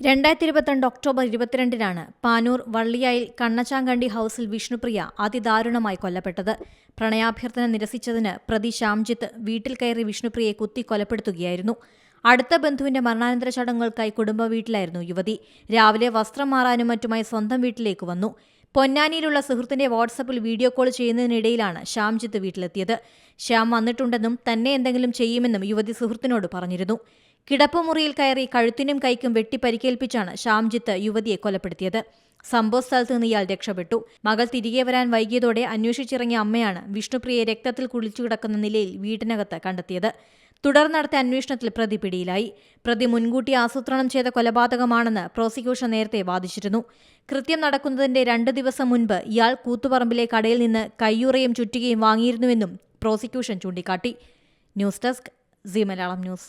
രണ്ടായിരത്തി ഇരുപത്തിരണ്ട് ഒക്ടോബർ ഇരുപത്തിരണ്ടിനാണ് പാനൂർ വള്ളിയായിൽ കണ്ണച്ചാങ്കണ്ടി ഹൌസിൽ വിഷ്ണുപ്രിയ അതിദാരുണമായി കൊല്ലപ്പെട്ടത്. പ്രണയാഭ്യർത്ഥന നിരസിച്ചതിന് പ്രതി ശ്യാംജിത്ത് വീട്ടിൽ കയറി വിഷ്ണുപ്രിയയെ കുത്തി കൊലപ്പെടുത്തുകയായിരുന്നു. അടുത്ത ബന്ധുവിന്റെ മരണാനന്തര ചടങ്ങുകൾക്കായി കുടുംബ വീട്ടിലായിരുന്നു യുവതി. രാവിലെ വസ്ത്രം മാറാനും മറ്റുമായി സ്വന്തം വീട്ടിലേക്ക് വന്നു. പൊന്നാനിയിലുള്ള സുഹൃത്തിന്റെ വാട്സപ്പിൽ വീഡിയോ കോൾ ചെയ്യുന്നതിനിടയിലാണ് ശ്യാംജിത്ത് വീട്ടിലെത്തിയത്. ശ്യാം വന്നിട്ടുണ്ടെന്നും തന്നെ എന്തെങ്കിലും ചെയ്യുമെന്നും യുവതി സുഹൃത്തിനോട് പറഞ്ഞിരുന്നു. കിടപ്പുമുറിയിൽ കയറി കഴുത്തിനും കൈക്കും വെട്ടി പരിക്കേൽപ്പിച്ചാണ് ശ്യാംജിത്ത് യുവതിയെ കൊലപ്പെടുത്തിയത്. സംഭവ സ്ഥലത്ത് നിന്ന് ഇയാൾ രക്ഷപ്പെട്ടു. മകൾ തിരികെ വരാൻ വൈകിയതോടെ അന്വേഷിച്ചിറങ്ങിയ അമ്മയാണ് വിഷ്ണുപ്രിയെ രക്തത്തിൽ കുളിച്ചു കിടക്കുന്ന നിലയിൽ വീട്ടിനകത്ത് കണ്ടെത്തിയത്. തുടർന്ന് നടത്തിയ അന്വേഷണത്തിൽ പ്രതി പിടിയിലായി. പ്രതി മുൻകൂട്ടി ആസൂത്രണം ചെയ്ത കൊലപാതകമാണെന്ന് പ്രോസിക്യൂഷൻ നേരത്തെ വാദിച്ചിരുന്നു. കൃത്യം നടക്കുന്നതിന്റെ രണ്ട് ദിവസം മുൻപ് ഇയാൾ കൂത്തുപറമ്പിലെ കടയിൽ നിന്ന് കയ്യുറയും ചുറ്റികയും വാങ്ങിയിരുന്നുവെന്നും പ്രോസിക്യൂഷൻ ചൂണ്ടിക്കാട്ടി. News desk C Malayalam news.